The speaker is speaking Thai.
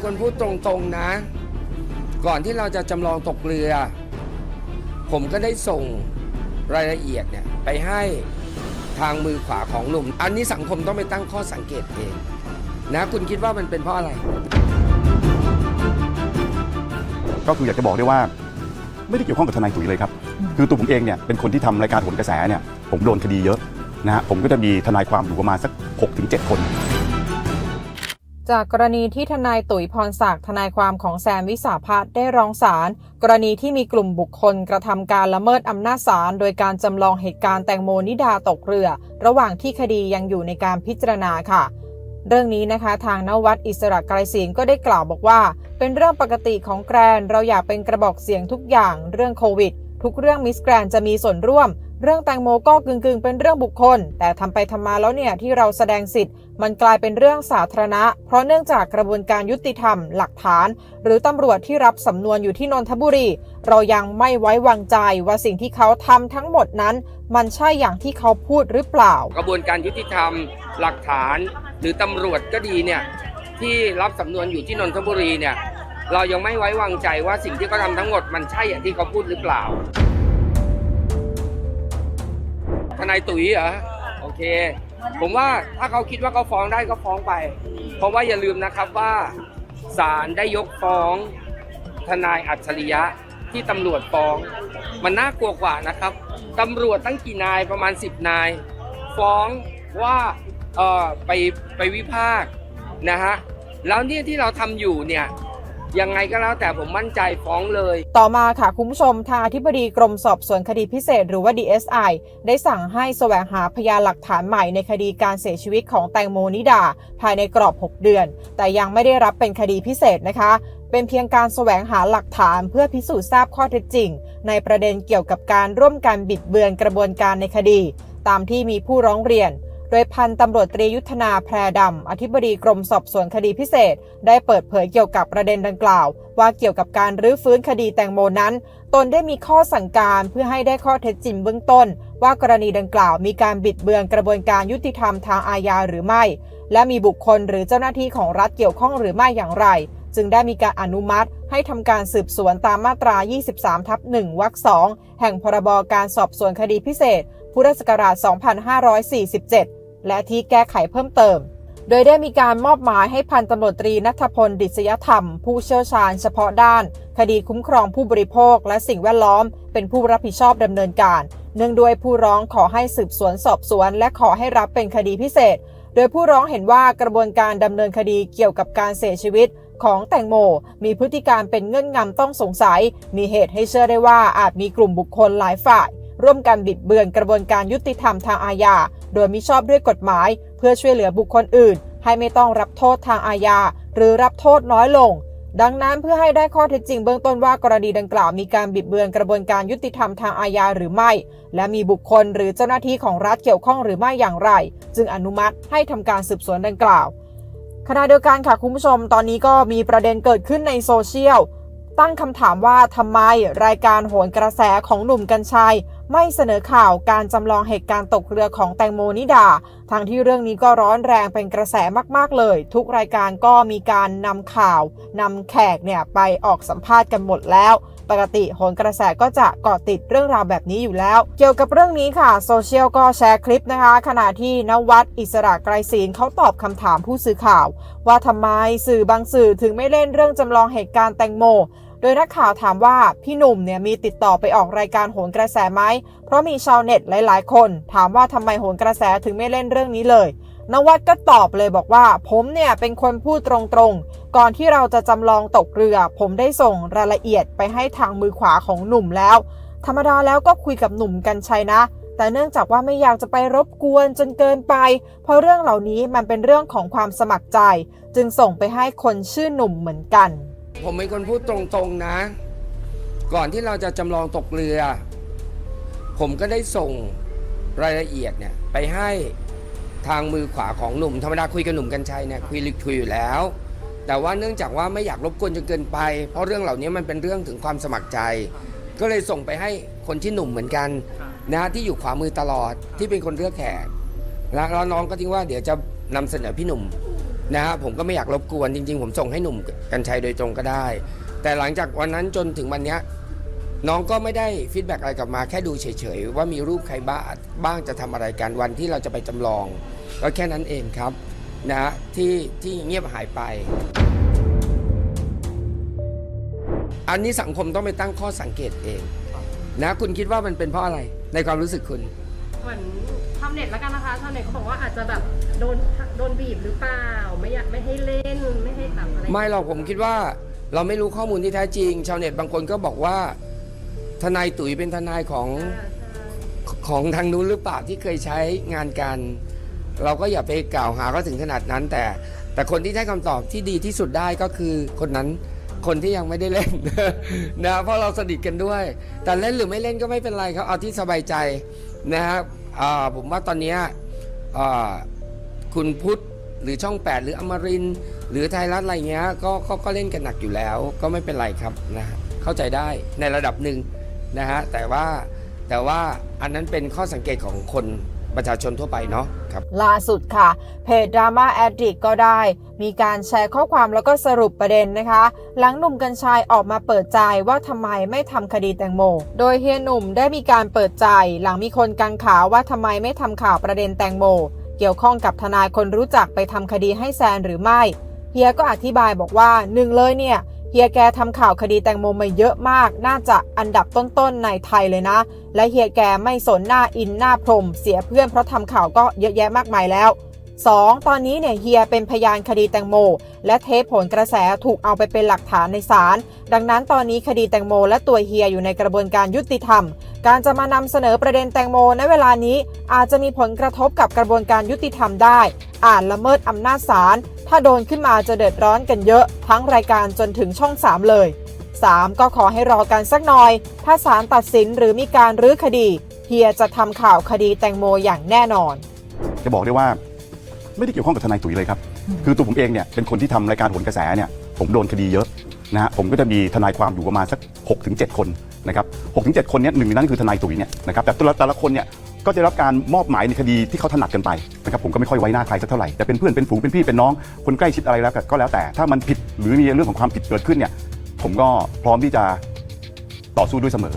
เป็นคนพูดตรงๆนะ ก่อนที่เราจะจำลองตกเรือ ผมก็ได้ส่งรายละเอียดเนี่ยไปให้ทางมือขวาของหนุ่ม อันนี้สังคมต้องไปตั้งข้อสังเกตเองนะคุณคิดว่ามันเป็นเพราะอะไร ก็คืออยากจะบอกได้ว่า ไม่ได้เกี่ยวข้องกับทนายตุ๋ยเลยครับ คือตัวผมเองเนี่ยเป็นคนที่ทำรายการโหนกระแสเนี่ยผมโดนคดีเยอะนะฮะผมก็จะมีทนายความอยู่ประมาณสัก 6-7 คน จากกรณีที่ทนายตุ๋ยพรศักดิ์ทนายความของแซมวิสาพัฒน์ได้ร้องศาลกรณีที่มีกลุ่มบุคคลกระทำการละเมิดอำนาจศาลโดยการจำลองเหตุการณ์แตงโมนิดาตกเรือ ระหว่างที่คดียังอยู่ในการพิจารณาค่ะ เรื่องนี้นะคะทางนวัดอิสระไกรศิลป์ก็ได้กล่าวบอกว่า เป็นเรื่องปกติของแกรนเราอยากเป็นกระบอกเสียงทุกอย่างเรื่องโควิด ทุกเรื่องมิสแกรนจะมีส่วนร่วม เรื่องแตงโมก็กึ่งๆ เป็นเรื่องบุคคล แต่ทำไปทำมาแล้วเนี่ยที่เราแสดงสิทธิ์ มันกลายเป็นเรื่องสาธารณะ เพราะเนื่องจากกระบวนการยุติธรรม หลักฐาน หรือตำรวจที่รับสำนวนอยู่ที่นนทบุรี เรายังไม่ไว้วางใจว่าสิ่งที่เขาทำทั้งหมดนั้น มันใช่อย่างที่เขาพูดหรือเปล่า กระบวนการยุติธรรม หลักฐาน หรือตำรวจก็ดีเนี่ยที่รับสำนวนอยู่ที่นนทบุรีเนี่ย เรายังไม่ไว้วางใจว่าสิ่งที่เขาทำทั้งหมดมันใช่อย่างที่เขาพูดหรือเปล่า ทนายตุ๋ยเหรอโอเค ผมว่าถ้าเขาคิดว่าเขาฟ้องได้ก็ฟ้องไป เพราะว่าอย่าลืมนะครับว่าศาลได้ยกฟ้อง ทนายอัจฉริยะที่ตำรวจฟ้อง มันน่ากลัวกว่านะครับตำรวจตั้งกี่นายประมาณ 10 นาย ฟ้องว่าเออไปไปวิพากษ์นะฮะแล้วเนี่ยที่เราทำอยู่เนี่ย ยังไงก็แล้วแต่ผมมั่นใจฟ้องเลย ต่อมาค่ะคุณผู้ชมทางอธิบดีกรมสอบสวนคดีพิเศษหรือว่า DSI ได้สั่งให้แสวงหาพยานหลักฐานใหม่ในคดีการเสียชีวิตของแตงโมนิดา ภายในกรอบ 6 เดือน แต่ยังไม่ได้รับเป็นคดีพิเศษนะคะเป็นเพียงการแสวงหาหลักฐานเพื่อพิสูจน์ทราบข้อเท็จจริง ในประเด็นเกี่ยวกับการร่วมกันบิดเบือนกระบวนการในคดี ตามที่มีผู้ร้องเรียน โดยพันตำรวจตรียุทธนาแพรดำ อธิบดีกรมสอบสวนคดีพิเศษ ได้เปิดเผยเกี่ยวกับประเด็นดังกล่าว ว่าเกี่ยวกับการรื้อฟื้นคดีแตงโมนั้น ตนได้มีข้อสั่งการเพื่อให้ได้ข้อเท็จจริงเบื้องต้น ว่ากรณีดังกล่าวมีการบิดเบือนกระบวนการยุติธรรมทางอาญาหรือไม่ และมีบุคคลหรือเจ้าหน้าที่ของรัฐเกี่ยวข้องหรือไม่อย่างไร จึงได้มีการอนุมัติ ให้ทำการสืบสวนตามมาตรา 23 ทับ 1 วรรค 2 แห่งพรบการสอบสวนคดีพิเศษ พุทธศักราช 2547 และที่แก้ไขเพิ่มเติม โดยได้มีการมอบหมายให้พันตำรวจตรีนัทพลดิษยธรรม ผู้เชี่ยวชาญเฉพาะด้าน คดีคุ้มครองผู้บริโภค และสิ่งแวดล้อม เป็นผู้รับผิดชอบดำเนินการ เนื่องด้วยผู้ร้องขอให้สืบสวนสอบสวน และขอให้รับเป็นคดีพิเศษ โดยผู้ร้องเห็นว่ากระบวนการดำเนินคดีเกี่ยวกับการเสียชีวิตของแตงโม มีพฤติการเป็นเงื่อนงำต้องสงสัย มีเหตุให้เชื่อได้ว่าอาจมีกลุ่มบุคคลหลายฝ่าย ร่วมกันบิดเบือนกระบวนการยุติธรรมทางอาญา โดยมิชอบด้วยกฎหมาย เพื่อช่วยเหลือบุคคลอื่น ให้ไม่ต้องรับโทษทางอาญา หรือรับโทษน้อยลง ดังนั้นเพื่อให้ได้ข้อเท็จจริงเบื้องต้นว่ากรณีดังกล่าวมีการบิดเบือนกระบวนการยุติธรรมทางอาญาหรือไม่ และมีบุคคลหรือเจ้าหน้าที่ของรัฐเกี่ยวข้องหรือไม่อย่างไร จึงอนุมัติให้ทำการสืบสวนดังกล่าวขณะเดียวกันค่ะคุณผู้ชมตอนนี้ก็มีประเด็นเกิดขึ้นในโซเชียลตั้งคำถามว่าทำไมรายการโหนกระแสของหนุ่มกัญชัย ไม่เสนอข่าวการจำลองเหตุการณ์ตกเรือของแตงโมนิดาทางที่เรื่องนี้ก็ร้อนแรงเป็นกระแสมาก ๆ เลย ทุกรายการก็มีการนำข่าวนำแขกเนี่ยไปออกสัมภาษณ์กันหมดแล้วปกติโหนกระแสก็จะเกาะติดเรื่องราวแบบนี้อยู่แล้ว เกี่ยวกับเรื่องนี้ค่ะ โซเชียลก็แชร์คลิปนะคะ ขณะที่นวัดอิสระไกรศีลเขาตอบคำถามผู้สื่อข่าว ว่าทำไมสื่อบางสื่อถึงไม่เล่นเรื่องจำลองเหตุการณ์แตงโม โดยนักข่าวถามว่าพี่หนุ่มเนี่ยมีติดต่อไปออกรายการโหนกระแสไหม เพราะมีชาวเน็ตหลายๆ คน ถามว่าทำไมโหนกระแสถึงไม่เล่นเรื่องนี้เลยนวัดก็ตอบเลยบอกว่า ผมเนี่ยเป็นคนพูดตรงๆ ก่อนที่เราจะจำลองตกเรือ ผมได้ส่งรายละเอียดไปให้ทางมือขวาของหนุ่มแล้ว ธรรมดาแล้วก็คุยกับหนุ่มกันชัยนะ แต่เนื่องจากว่าไม่อยากจะไปรบกวนจนเกินไป เพราะเรื่องเหล่านี้มันเป็นเรื่องของความสมัครใจ จึงส่งไปให้คนชื่อหนุ่มเหมือนกัน ผมเป็นคนพูดตรงๆนะ ก่อนที่เราจะจำลองตกเรือ ผมก็ได้ส่งรายละเอียดเนี่ยไปให้ทางมือขวาของหนุ่มธรรมดาคุยกับหนุ่มกัญชัยเนี่ยคุยลึกคุยอยู่แล้ว แต่ว่าเนื่องจากว่าไม่อยากรบกวนจนเกินไป เพราะเรื่องเหล่านี้มันเป็นเรื่องถึงความสมัครใจ ก็เลยส่งไปให้คนที่หนุ่มเหมือนกันนะที่อยู่ขวามือตลอดที่เป็นคนเลือกแขกแล้วน้องก็ทิ้งว่าเดี๋ยวจะนำเสนอพี่หนุ่ม นะฮะผมก็ไม่อยากรบกวนจริง ๆ ผมส่งให้หนุ่มกัญชัยโดยตรงก็ได้ แต่หลังจากวันนั้นจนถึงวันนี้น้องก็ไม่ได้ฟีดแบ็กอะไรกลับมาแค่ดูเฉยๆ ว่ามีรูปใครบ้าบ้างจะทำอะไรกันวันที่เราจะไปจำลองก็แค่นั้นเองครับนะฮะที่ที่เงียบหายไป อันนี้สังคมต้องไปตั้งข้อสังเกตเองนะคุณคิดว่ามันเป็นเพราะอะไรในความรู้สึกคุณ เหมือนชาวเน็ตแล้วกันนะคะชาวเน็ตเขาบอกว่าอาจจะแบบโดนโดนบีบหรือเปล่า ไม่อยากไม่ให้เล่นไม่ให้แบบอะไรไม่หรอกผมคิดว่าเราไม่รู้ข้อมูลที่แท้จริง ชาวเน็ตบางคนก็บอกว่า ทนายตุ๋ยเป็นทนายของอ่าใช่ของทางนู้นหรือเปล่าที่เคยใช้งานกัน เราก็อย่าไปกล่าวหาก็ถึงขนาดนั้น แต่ แต่คนที่ให้คำตอบที่ดีที่สุดได้ก็คือคนนั้น คนที่ยังไม่ได้เล่นนะเพราะเราสนิทกันด้วย แต่เล่นหรือไม่เล่นก็ไม่เป็นไรครับเอาที่สบายใจนะครับผมว่าตอนนี้คุณพุทธหรือช่อง 8 หรืออมรินหรือไทยรัฐอะไรเงี้ยก็ก็ก็เล่นกันหนักอยู่แล้ว ก็ไม่เป็นไรครับนะเข้าใจได้ในระดับหนึ่งนะฮะแต่ว่าแต่ว่าอันนั้นเป็นข้อสังเกตของคน ประชาชนทั่วไปเนาะครับล่าสุดค่ะ เพจ Drama Addict ก็ได้ มีการแชร์ข้อความแล้วก็สรุปประเด็นนะคะ หลังหนุ่มกัญชัยออกมาเปิดใจว่าทำไมไม่ทำคดีแตงโม โดยเฮียหนุ่มได้มีการเปิดใจ หลังมีคนกังขาว่าทำไมไม่ทำข่าวประเด็นแตงโม เกี่ยวข้องกับทนายคนรู้จักไปทำคดีให้แซนหรือไม่เฮียก็อธิบายบอกว่าหนึ่งเลยเนี่ย เฮียแกทำข่าวคดีแตงโมมาเยอะมาก น่าจะอันดับต้นๆในไทยเลยนะ และเฮียแกไม่สนหน้าอินหน้าพรหมเสียเพื่อนเพราะทำข่าวก็เยอะแยะมากมายแล้ว 2. ตอนนี้เนี่ยเฮียเป็นพยานคดีแตงโม และเทปผลกระแสถูกเอาไปเป็นหลักฐานในศาล ดังนั้นตอนนี้คดีแตงโม และตัวเฮียอยู่ในกระบวนการยุติธรรม การจะมานำเสนอประเด็นแตงโมในเวลานี้อาจจะมีผลกระทบกับกระบวนการยุติธรรมได้อ่านละเมิดอำนาจศาล ถ้าโดนขึ้นมาจะเดือดร้อนกันเยอะทั้งรายการจนถึงช่อง 3 เลย 3. ก็ขอให้รอกันสักหน่อย ถ้าศาลตัดสินหรือมีการรื้อคดีเฮียจะทำข่าวคดีแตงโมอย่างแน่นอน จะบอกได้ว่าไม่ได้เกี่ยวข้องกับทนายตุ๋ยเลยครับ คือตัวผมเองเนี่ยเป็นคนที่ทำรายการโหนกระแสเนี่ยผมโดนคดีเยอะนะฮะผมก็จะมีทนายความอยู่ประมาณสัก6ถึง7คนนะครับ6ถึง7คนเนี้หนึ่งในนั้นคือทนายตุ๋ยเนี่ยนะครับแต่แต่ละคนเนี่ย ก็จะรับการมอบหมายในคดีที่เขาถนัดกันไปนะครับผมก็ไม่ค่อยไว้หน้าใครสักเท่าไหร่แต่เป็นเพื่อนเป็นฝูงเป็นพี่เป็นน้องคนใกล้ชิดอะไรแล้วก็แล้วแต่ ถ้ามันผิดหรือมีเรื่องของความผิดเกิดขึ้นเนี่ยผมก็พร้อมที่จะต่อสู้ด้วยเสมอ